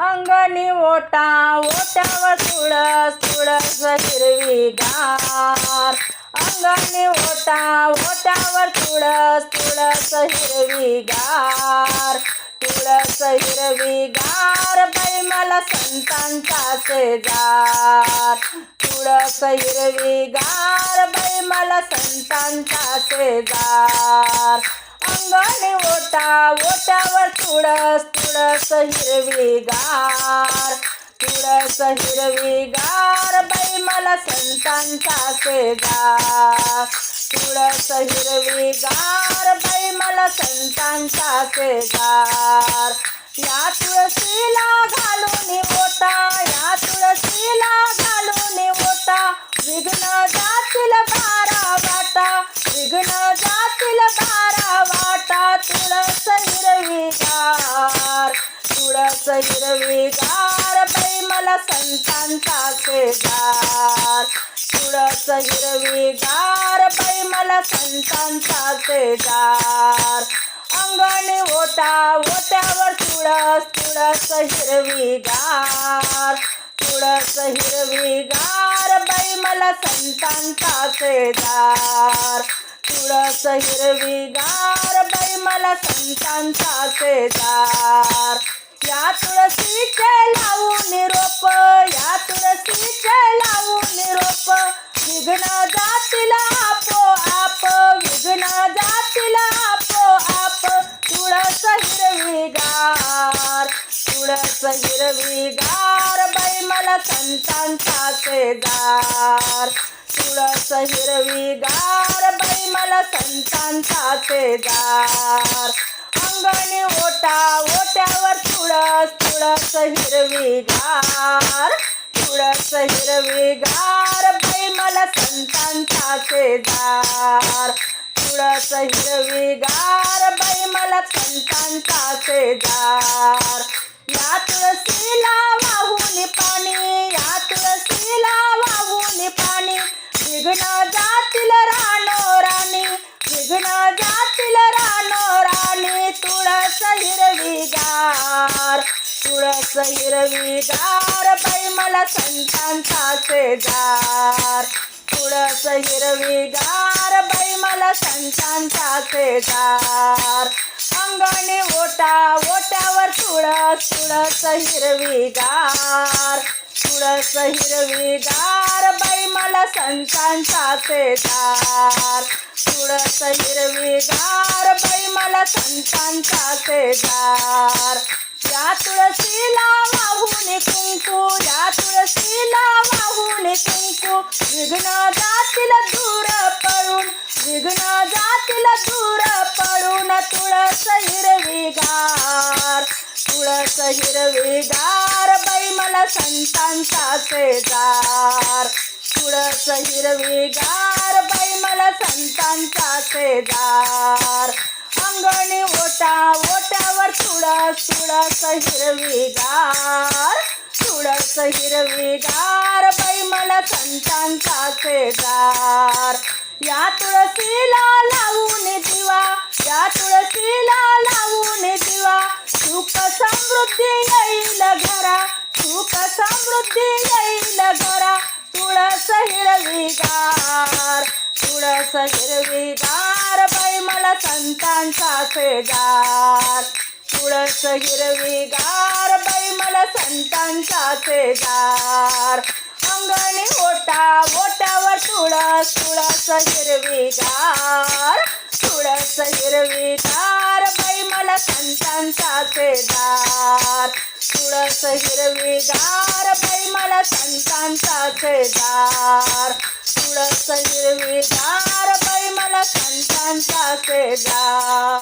अंगणी ओटा ओट्यावर तुळस तुळस हिरवी गार अंगणी ओटा ओट्यावर तुळस तुळस हिरवी गार तुळस हिरवीगार बाई मला संतांचा शेजार तुळस हिरवीगार बाई मला संतांचा शेजार ओट्यावर तुळस तुळस हिरवीगार तुळस हिरवीगार बाई मला संतांचा शेजार. तुळस हिरवीगार बाई मला संतांचा शेजार. या तुळशीला घालून ओटा या तुळशीला घालून ओटा विघ्न तुळस हिरवीगार बाई मला संतांचा शेजार तुळस हिरवीगार बाई मला संतांचा शेजार अंगणी ओटा ओट्यावर तुळस तुळस हिरवीगार. तुळस हिरवीगार बाई मला संतांचा शेजार तुळस हिरवीगार बाई मला संतांचा शेजार या तुळशीचे लावून निरोप या तुळशीचे लावून निरोप. विघ्न जातील आपोआप विघ्न जातील आपोआप. तुळस हिरवीगार तुळस हिरवीगार बाई मला संतांचा शेजार. तुळस हिरवीगार बाई मला संतांचा शेजार. तुळस हिरवीगार तुळस हिरवीगार बाई मला संतांचा शेजार तुळस हिरवीगार बाई मला संतांचा शेजार या तुळशीला वाहून पाणी या तुळशीला वाहून पाणी. विघ्न जातील रानो राणी विघ्न जातील रानो राणी. तुळस हिरवीगार तुळस हिरवीगार बाई मला संतांचा शेजार तुळस हिरवीगार बाई मला संतांचा शेजार अंगणी ओटा ओट्यावर तुळस तुळस हिरवीगार. तुळस हिरवीगार बाई मला संतांचा शेजार तुळस हिरवीगार बाई मला संतांचा शेजार या तुळशीला वाहून कुंकू या तुळशीला वाहून कुंकू. विघ्न जातील दूर पळून विघ्न जातील दूर पळून तुळस हिरवीगार तुळस हिरवीगार बाई मला संतांचा शेजार. तुळस हिरवीगार बाई मला संतांचा शेजार. अंगणी ओटा ओट्यावर तुळस तुळस हिरवीगार तुळस हिरवीगार बाई मला संतांचा शेजार. या तुळशीला लावून दिवा या तुळशीला लावून दिवा. सुख समृद्धी येईल घरा सुख समृद्धी येईल घरा. तुळस हिरवीगार तुळस हिरवीगार. बाई मला संतांचा शेजार. तुळस हिरवीगार बाई मला संतांचा शेजार. अंगणी ओटा ओट्यावर तुळस तुळस हिरवीगार तुळस हिरवीगार बाई मला संतांचा शेजार. तुळस हिरवीगार बाई मला संतांचा शेजार. तुळस हिरवीगार बाई मला संतांचा शेजार